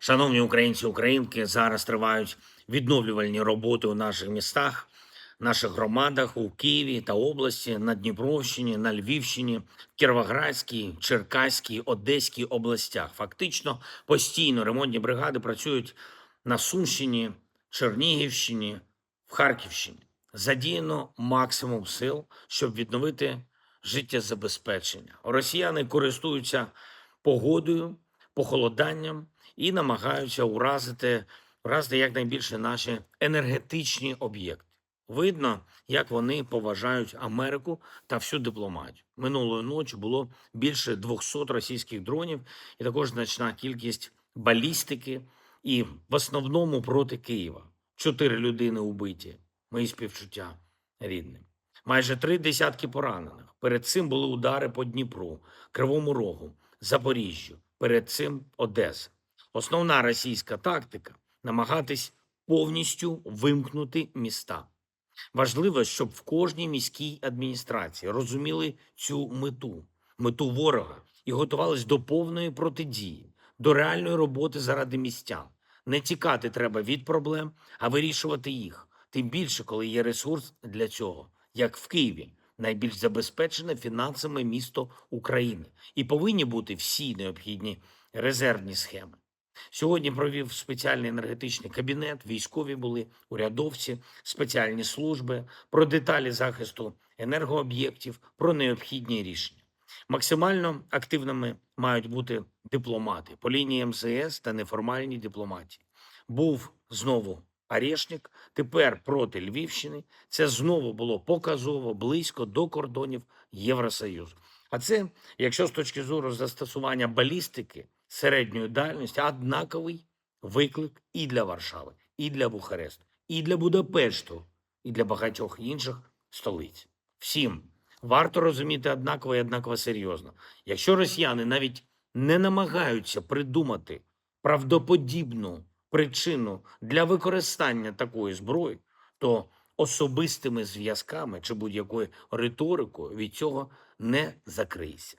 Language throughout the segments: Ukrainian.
Шановні українці, українки, зараз тривають відновлювальні роботи у наших містах, наших громадах у Києві та області, на Дніпровщині, на Львівщині, Кіровоградській, Черкаській, Одеській областях. Фактично постійно ремонтні бригади працюють на Сумщині, Чернігівщині, в Харківщині. Задіяно максимум сил, щоб відновити життєзабезпечення. Росіяни користуються погодою, похолоданням і намагаються уразити, уразити якнайбільше наші енергетичні об'єкти. Видно, як вони поважають Америку та всю дипломатію. Минулої ночі було більше 200 російських дронів, і також значна кількість балістики, і в основному проти Києва. Чотири людини убиті. Мої співчуття рідним. Майже три десятки поранених. Перед цим були удари по Дніпру, Кривому Рогу, Запоріжжю. Перед цим Одеса. Основна російська тактика намагатись повністю вимкнути міста. Важливо, щоб в кожній міській адміністрації розуміли цю мету, мету ворога, і готувались до повної протидії, до реальної роботи заради містян. Не тікати треба від проблем, а вирішувати їх. Тим більше, коли є ресурс для цього, як в Києві, найбільш забезпечене фінансами місто України, і повинні бути всі необхідні резервні схеми. Сьогодні провів спеціальний енергетичний кабінет, військові були, урядовці, спеціальні служби про деталі захисту енергооб'єктів, про необхідні рішення. Максимально активними мають бути дипломати по лінії МЗС та неформальній дипломатії. Був знову Арешник, тепер проти Львівщини. Це знову було показово близько до кордонів Євросоюзу. А це, якщо з точки зору застосування балістики середньої дальності, однаковий виклик і для Варшави, і для Бухаресту, і для Будапешту, і для багатьох інших столиць. Всім варто розуміти однаково і однаково серйозно. Якщо росіяни навіть не намагаються придумати правдоподібну причину для використання такої зброї, то особистими зв'язками чи будь-якою риторикою від цього не закрийся.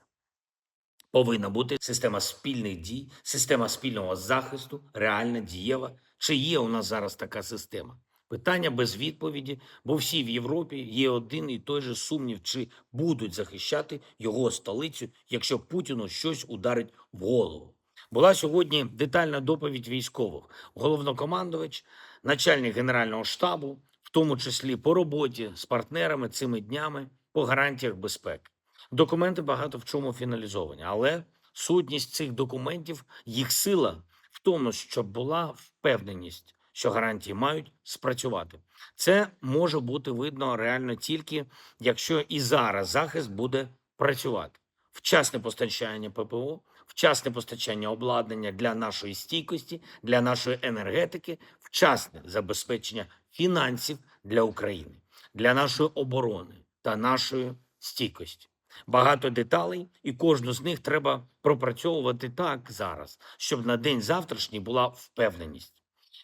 Повинна бути система спільних дій, система спільного захисту, реальна, дієва. Чи є у нас зараз така система? Питання без відповіді, бо всі в Європі є один і той же сумнів, чи будуть захищати його столицю, якщо Путіну щось ударить в голову. Була сьогодні детальна доповідь військових, головнокомандувач, начальник генерального штабу, в тому числі по роботі з партнерами цими днями по гарантіях безпеки. Документи багато в чому фіналізовані, але сутність цих документів, їх сила в тому, щоб була впевненість, що гарантії мають спрацювати. Це може бути видно реально тільки якщо і зараз захист буде працювати. Вчасне постачання ППО, вчасне постачання обладнання для нашої стійкості, для нашої енергетики, вчасне забезпечення фінансів для України, для нашої оборони та нашої стійкості. Багато деталей, і кожну з них треба пропрацьовувати так зараз, щоб на день завтрашній була впевненість.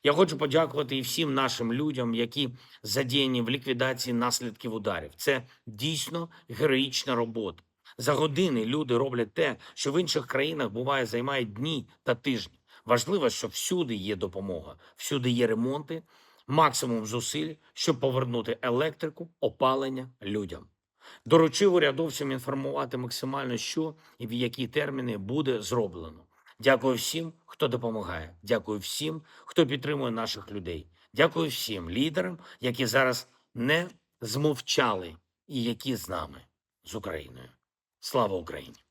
Я хочу подякувати і всім нашим людям, які задіяні в ліквідації наслідків ударів. Це дійсно героїчна робота. За години люди роблять те, що в інших країнах буває займає дні та тижні. Важливо, що всюди є допомога, всюди є ремонти, максимум зусиль, щоб повернути електрику, опалення людям. Доручив урядовцям інформувати максимально, що і в які терміни буде зроблено. Дякую всім, хто допомагає. Дякую всім, хто підтримує наших людей. Дякую всім лідерам, які зараз не змовчали і які з нами з Україною. Слава Україні!